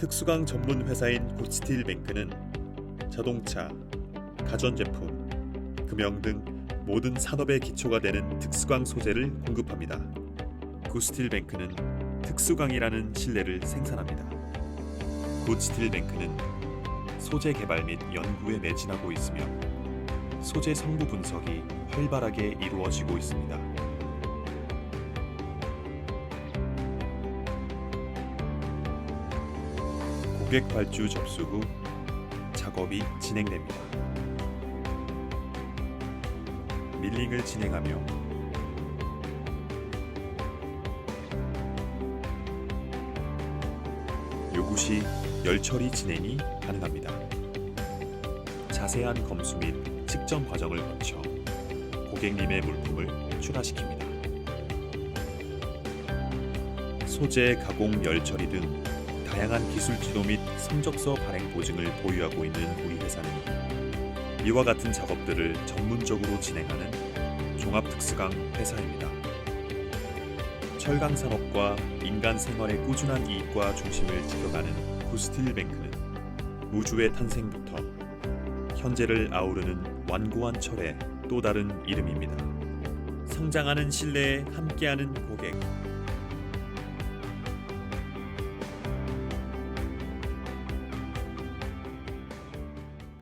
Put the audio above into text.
특수강 전문 회사인 고스틸뱅크는 자동차, 가전제품, 금형 등 모든 산업의 기초가 되는 특수강 소재를 공급합니다. 고스틸뱅크는 특수강이라는 실내를 생산합니다. 고스틸뱅크는 소재 개발 및 연구에 매진하고 있으며 소재 성분 분석이 활발하게 이루어지고 있습니다. 고객 발주 접수 후 작업이 진행됩니다. 밀링을 진행하며 요구 시 열처리 진행이 가능합니다. 자세한 검수 및 측정 과정을 거쳐 고객님의 물품을 출하시킵니다. 소재 가공 열처리 등 다양한 기술 지도 및 성적서 발행 보증을 보유하고 있는 우리 회사는 이와 같은 작업들을 전문적으로 진행하는 종합 특수강 회사입니다. 철강 산업과 인간 생활의 꾸준한 이익과 중심을 지켜가는 구스틸뱅크는 우주의 탄생부터 현재를 아우르는 완고한 철의 또 다른 이름입니다. 성장하는 신뢰에 함께하는 고객